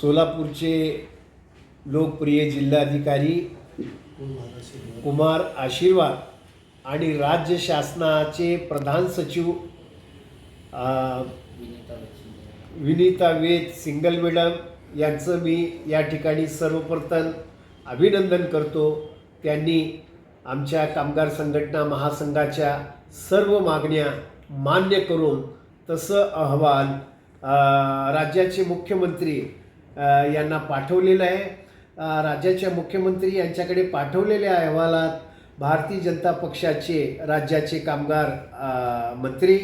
सोलापूरचे लोकप्रिय जिल्हाधिकारी कुमार आशीर्वाद आणि राज्य शासनाचे प्रधान सचिव विनीता वेद सिंगल मॅडम यांचं मी या ठिकाणी सर्वप्रथम अभिनंदन करतो. त्यांनी आमच्या कामगार संघटना महासंघाच्या सर्व मागण्या मान्य करून तसं अहवाल राज्याचे मुख्यमंत्री यांना पाठवलेलं आहे. राज्याच्या मुख्यमंत्री यांच्याकडे पाठवलेल्या अहवालात भारतीय जनता पक्षाचे राज्याचे कामगार मंत्री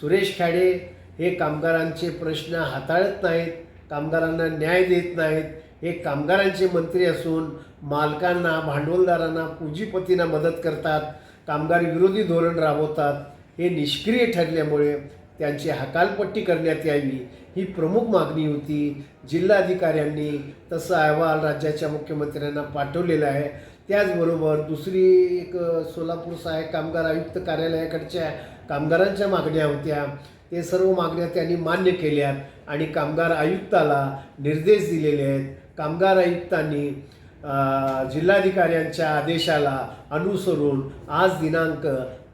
सुरेश खाडे हे कामगारांचे प्रश्न हाताळत नाहीत कामगारांना न्याय देत नाहीत. हे कामगारांचे मंत्री असून मालकांना भांडवलदारांना पूंजीपतींना मदत करतात कामगार विरोधी धोरण राबवतात. हे निष्क्रिय ठरल्यामुळे त्यांची हकालपट्टी करण्यात यावी ही प्रमुख मागणी होती. जिल्हाधिकाऱ्यांनी तसा अहवाल राज्याच्या मुख्यमंत्र्यांना पाठवलेला आहे. त्याचबरोबर दुसरी एक सोलापूर सहाय्यक कामगार आयुक्त कार्यालयाकडच्या कामगारांच्या मागण्या होत्या. ते सर्व मागण्या त्यांनी मान्य केल्या आणि कामगार आयुक्ताला निर्देश दिलेले आहेत. कामगार आयुक्तांनी जिल्हाधिकाऱ्यांच्या आदेशाला अनुसरून आज दिनांक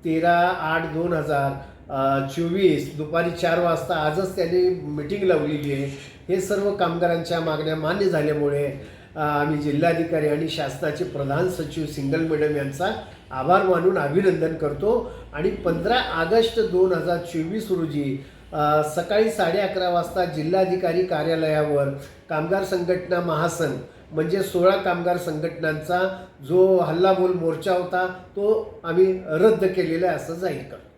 तेरा आठ दोन हजार चोवीस दुपारी चार वाजता आजच त्यांनी मिटिंग लावलेली आहे. हे सर्व कामगारांच्या मागण्या मान्य झाल्यामुळे आम्ही जिल्हाधिकारी आणि शासनाचे प्रधान सचिव सिंगल मॅडम यांचा आभार मानून अभिनंदन करतो. आणि पंधरा ऑगस्ट दोन हजार चोवीस रोजी सकाळी साडे अकरा वाजता जिल्हाधिकारी कार्यालयावर कामगार संघटना महासंघ म्हणजे सोळा कामगार संघटनांचा जो हल्लाबोल मोर्चा होता तो आम्ही रद्द केलेला आहे असं जाहीर करतो.